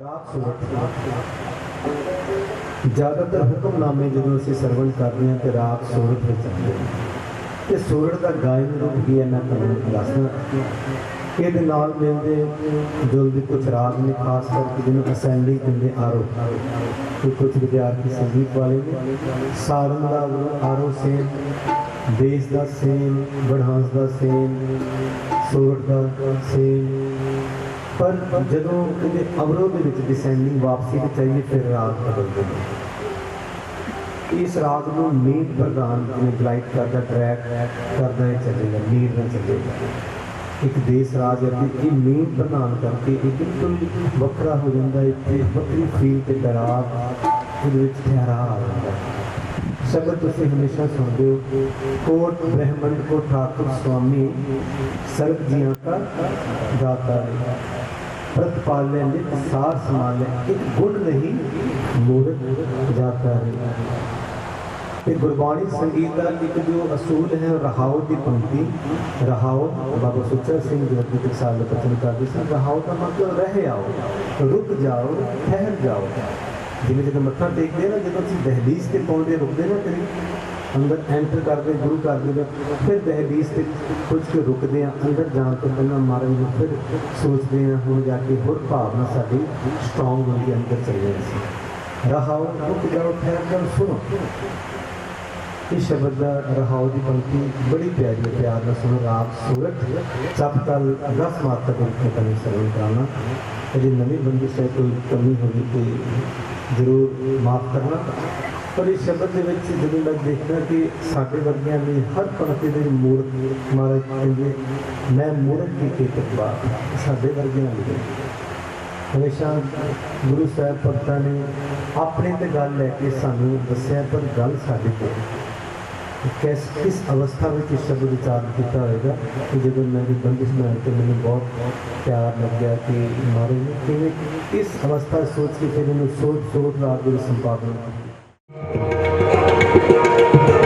ਰਾਤ ਸੁਰਤ ਜ਼ਿਆਦਾਤਰ ਹੁਕਮਨਾਮੇ ਜਦੋਂ ਅਸੀਂ ਸਰਵਣ ਕਰਦੇ ਹਾਂ ਤੇ ਰਾਤ ਸੂਰਤ ਵਿੱਚ ਆਉਂਦੇ ਨੇ ਤੇ ਸੂਰਤ ਦਾ ਗਾਇਨ ਰੂਪ ਵੀ ਇਹਨਾਂ ਤੁਹਾਨੂੰ ਦੱਸਣਾ ਇਹਦੇ ਨਾਲ ਮਿਲਦੇ ਜੁਲਦੇ ਕੁਝ ਰਾਗ ਨੇ, ਖਾਸ ਕਰਕੇ ਜਿਹਨੂੰ ਅਸੈਂਬਲੀ ਦਿੰਦੇ ਆਰੋ। ਤੇ ਕੁਝ ਵਿਦਿਆਰਥੀ ਸੰਗੀਤ ਵਾਲੇ ਨੇ। ਸਾਰਨ ਦਾ ਆਰੋ ਸੇਮ ਦੇਸ਼ ਦਾ ਸੇਮ ਬੜਹਾਂਸ ਦਾ ਸੇਮ ਸੂਰਤ ਦਾ ਸੇਮ ਪਰ ਜਦੋਂ ਇਹਦੇ ਅਵਰੋਹ ਦੇ ਵਿੱਚ ਡਿਸੈਂਡਿੰਗ ਵਾਪਸੀ ਤੇ ਚਾਹੀਏ ਫਿਰ ਰਾਤ ਬਦਲ ਦਿੰਦੇ ਇਸ ਰਾਤ ਨੂੰ ਨੀਂਦ ਪ੍ਰਦਾਨ ਜਿਵੇਂ ਗਲਾਈਡ ਕਰਦਾ, ਟਰੈਕ ਕਰਦਾ ਹੀ ਚੱਲੇਗਾ ਨੀਂਦ ਨਾਲ ਚੱਲੇਗਾ। ਇੱਕ ਦੇਸ ਰਾਜ ਅਤੇ ਇਹ ਨੀਂਦ ਪ੍ਰਦਾਨ ਕਰਕੇ ਇਹ ਬਿਲਕੁਲ ਵੱਖਰਾ ਹੋ ਜਾਂਦਾ ਇੱਥੇ ਵੱਖਰੀ ਫੀਲ ਤੇ ਡਰਾਵ ਉਹਦੇ ਵਿੱਚ ਠਹਿਰਾ ਆ ਜਾਂਦਾ ਸ਼ਬਦ ਤੁਸੀਂ ਹਮੇਸ਼ਾ ਸੁਣਦੇ ਹੋ, ਕੋਟ ਬ੍ਰਹਮੰਡ ਕੋ ਠਾਕੁਰ ਸੁਆਮੀ ਸਰਬ ਜੀਆਂ ਦਾ ਦਾਤਾ ਹੈ। प्रतिपाले नित सार संभाले एक गुण नहीं मूर्त जाता है ਤੇ ਗੁਰਬਾਣੀ ਸੰਗੀਤ ਦਾ ਇੱਕ ਜੋ ਅਸੂਲ ਹੈ ਰਹਾਉ ਦੀ ਪੰਕਤੀ ਰਹਾਉ ਬਾਬਾ ਸੁੱਚਾ ਸਿੰਘ ਜੀ ਦੀ ਟਕਸਾਲ ਦਾ ਬਚਨ ਕਰਦੇ ਸਨ ਰਹਾਉ ਦਾ ਮਤਲਬ ਰਹਿ ਆਓ ਰੁਕ ਜਾਓ ਠਹਿਰ ਜਾਓ ਜਿਵੇਂ ਜਦੋਂ ਮੱਥਾ ਟੇਕਦੇ ਨਾ ਜਦੋਂ ਅਸੀਂ ਦਹਲੀਜ਼ ਤੇ ਪਹੁੰਚਦੇ ਰੁਕਦੇ ਨਾ ਕਰੀ ਅੰਦਰ ਐਂਟਰ ਕਰਦੇ, ਗੁਰੂ ਘਰ ਦੇ ਵਿੱਚ, ਫਿਰ ਦਹਲੀਜ਼ ਤੇ ਕੁਝ ਕੁ ਰੁਕਦੇ ਆ ਅੰਦਰ ਜਾਣ ਤੋਂ ਪਹਿਲਾਂ ਮਾਰਨ ਨੂੰ ਫਿਰ ਸੋਚਦੇ ਆ ਹੁਣ ਜਾ ਕੇ ਹੋਰ ਭਾਵਨਾ ਸਾਡੀ ਸਟਰੋਂਗ ਹੁੰਦੀ ਅੰਦਰ ਚੱਲੇ ਅਸੀਂ ਰਹਾਉ ਰੁਕ ਜਾਓ ਠਹਿਰ ਜਾਓ ਸੁਣੋ। ਇਹ ਸ਼ਬਦ ਦਾ ਰਹਾਉ ਦੀ ਪੰਕਤੀ ਬੜੀ ਪਿਆਰੀ ਹੈ, ਪਿਆਰ ਨਾਲ ਸੁਣੋ, ਰਾਗ, ਸੂਰਤ, ਜਪ ਤਲ, ਦਸ ਮਾਤਰ ਦੇ ਉੱਤੇ ਕਨੇ ਸਰਵਣ ਜੇ ਨਵੀਂ ਬੰਦੀ ਸੇ ਕੋਈ ਕਮੀ ਹੋਵੇ ਤੇ ਜ਼ਰੂਰ ਮਾਫ ਕਰਨਾ। ਪਰ ਇਸ ਸ਼ਬਦ ਦੇ ਵਿੱਚ ਜਦੋਂ ਮੈਂ ਦੇਖਦਾ ਕਿ ਸਾਡੇ ਵਰਗਿਆਂ ਦੀ ਹਰ ਪੰਕਤੀ ਦੇ ਮੂਰਤ ਮਹਾਰਾਜ ਕਹਿੰਦੇ ਮੈਂ ਮੂਰਤ ਦੀ ਕਿਰਪਾ ਸਾਡੇ ਵਰਗਿਆਂ ਲਈ ਹਮੇਸ਼ਾ ਗੁਰੂ ਸਾਹਿਬ ਭਗਤਾਂ ਨੇ ਆਪਣੇ ਤੇ ਗੱਲ ਲੈ ਕੇ ਸਾਨੂੰ ਦੱਸਿਆ, ਪਰ ਗੱਲ ਸਾਡੇ ਤੇ ਕਿਸ ਕਿਸ ਅਵਸਥਾ ਵਿੱਚ ਇਹ ਸ਼ਬਦ ਉਚਾਰਨ ਕੀਤਾ ਹੋਏਗਾ ਕਿ ਜਦੋਂ ਮੈਂ ਵੀ ਬੰਦਿਸ਼ ਨਾਲ ਤੇ ਮੈਨੂੰ ਬਹੁਤ ਪਿਆਰ ਲੱਗਿਆ ਕਿ ਮਾਰੇ ਨੇ ਕਿਵੇਂ ਇਸ ਅਵਸਥਾ ਸੋਚ ਕੇ ਫਿਰ ਇਹਨੂੰ ਸੋਚ ਸੋਚ ਰਾਤ ਦੇ ਵਿੱਚ ਸੰਪਾਦਨ Thank you.